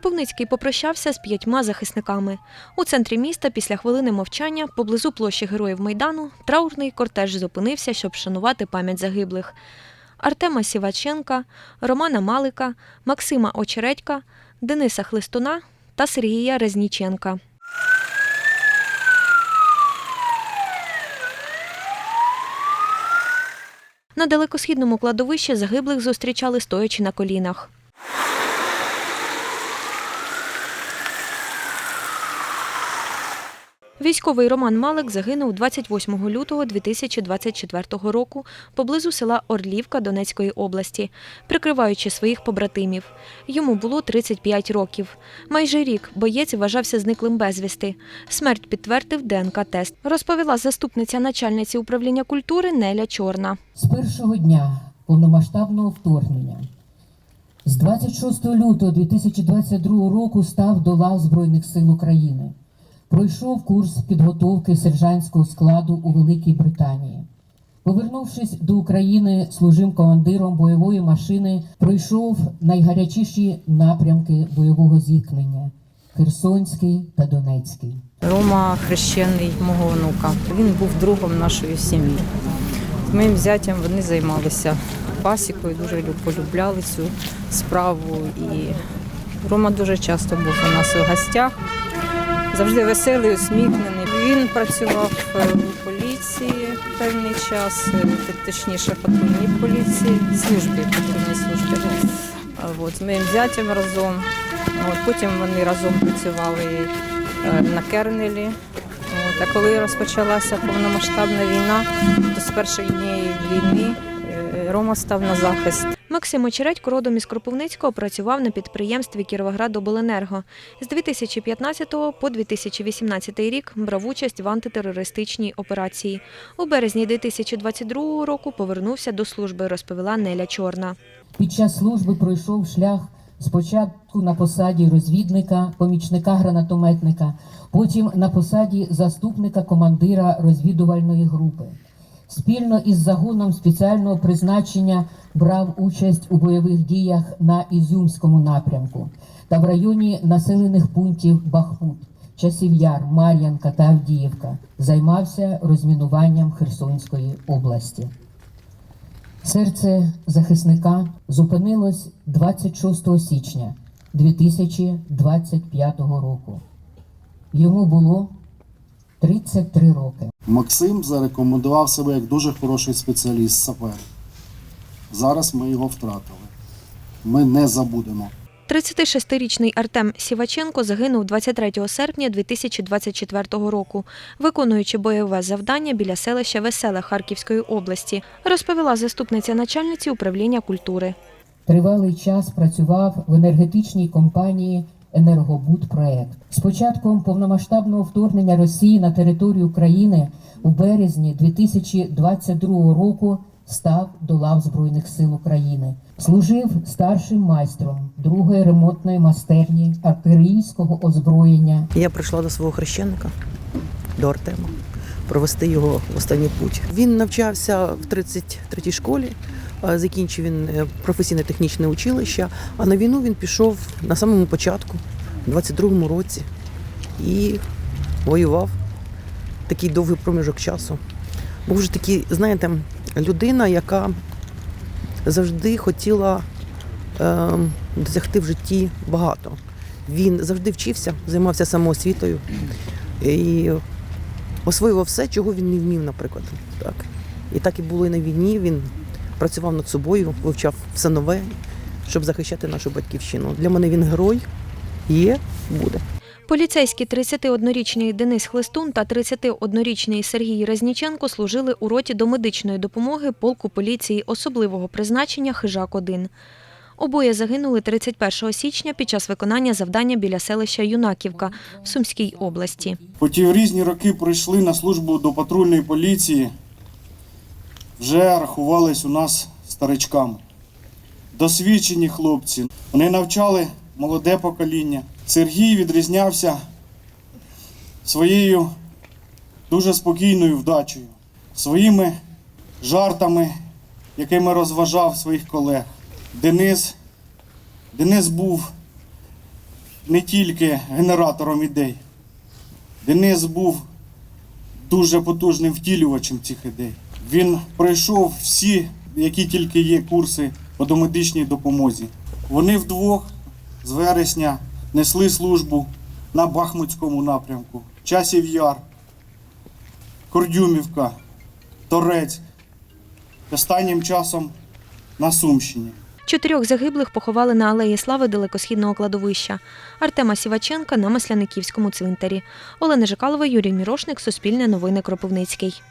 Кропивницький попрощався з п'ятьма захисниками. У центрі міста після хвилини мовчання поблизу площі Героїв Майдану траурний кортеж зупинився, щоб вшанувати пам'ять загиблих. Артема Сіваченка, Романа Малика, Максима Очередька, Дениса Хлистуна та Сергія Резніченка. На далекосхідному кладовищі загиблих зустрічали стоячи на колінах. Військовий Роман Малик загинув 28 лютого 2024 року поблизу села Орлівка Донецької області, прикриваючи своїх побратимів. Йому було 35 років. Майже рік боєць вважався зниклим безвісти. Смерть підтвердив ДНК-тест, розповіла заступниця начальниці управління культури Неля Чорна. З першого дня повномасштабного вторгнення, з 26 лютого 2022 року став до лав Збройних сил України. Пройшов курс підготовки сержантського складу у Великій Британії. Повернувшись до України, служив командиром бойової машини, пройшов найгарячіші напрямки бойового зіткнення Херсонський та Донецький. Рома хрещений мого онука. Він був другом нашої сім'ї. З моїм зятям вони займалися пасікою, дуже люб- полюбляли цю справу. І Рома дуже часто був у нас у гостях. Завжди веселий, усміхнений. Він працював е, у поліції певний час, е, точніше патрульній поліції, службі, патрульній службі. От, з моїм зятям разом. От, потім вони разом працювали е, на Кернелі. От, а коли розпочалася повномасштабна війна, то з перших днів війни Рома став на захист. Максим Очередько родом із Кропивницького працював на підприємстві Кіровоградобленерго. З 2015 по 2018 рік брав участь в антитерористичній операції. У березні 2022 року повернувся до служби, розповіла Неля Чорна. Під час служби пройшов шлях спочатку на посаді розвідника, помічника гранатометника, потім на посаді заступника командира розвідувальної групи. Спільно із загоном спеціального призначення брав участь у бойових діях на Ізюмському напрямку та в районі населених пунктів Бахмут, Часів Яр, Мар'янка та Авдіївка. Займався розмінуванням Херсонської області. Серце захисника зупинилось 26 січня 2025 року. Йому було 33 роки. Максим зарекомендував себе як дуже хороший спеціаліст сапер. Зараз ми його втратили. Ми не забудемо. 36-річний Артем Сіваченко загинув 23 серпня 2024 року, виконуючи бойове завдання біля селища Веселе Харківської області, розповіла заступниця начальниці управління культури. Тривалий час працював в енергетичній компанії Енергобудпроект. З початком повномасштабного вторгнення Росії на територію України у березні 2022 року став до лав Збройних сил України. Служив старшим майстром другої ремонтної майстерні артилерійського озброєння Я прийшла до свого хрещеника, до Артема, провести його в останній путь. Він навчався в 33-й школі, закінчив він е, професійне технічне училище, а на війну він пішов на самому початку, в 22-му році, і воював такий довгий проміжок часу. Був вже такий, знаєте, людина, яка завжди хотіла е, досягти в житті багато. Він завжди вчився, займався самоосвітою і освоював все, чого він не вмів, наприклад. Так. І так і було і на війні. Він працював над собою, вивчав все нове, щоб захищати нашу батьківщину. Для мене він герой, є, буде. Поліцейські 31-річний Денис Хлистун та 31-річний Сергій Резніченко служили у роті до медичної допомоги полку поліції особливого призначення Хижак-1. Обоє загинули 31 січня під час виконання завдання біля селища Юнаківка в Сумській області. Хоті в різні роки прийшли на службу до патрульної поліції, вже рахувались у нас старичками. Досвідчені хлопці. Вони навчали молоде покоління. Сергій відрізнявся своєю дуже спокійною вдачею, своїми жартами, якими розважав своїх колег. Денис, Денис був не тільки генератором ідей. Денис був дуже потужним втілювачем цих ідей. Він пройшов всі, які тільки є курси по домедичній допомозі. Вони вдвох з вересня несли службу на Бахмутському напрямку, Часів Яр, Кордюмівка, Торець. Останнім часом на Сумщині. Чотирьох загиблих поховали на алеї Слави далекосхідного кладовища. Артема Сіваченка на Масляниківському цвинтарі. Олена Жикалова, Юрій Мірошник, Суспільне новини Кропивницький.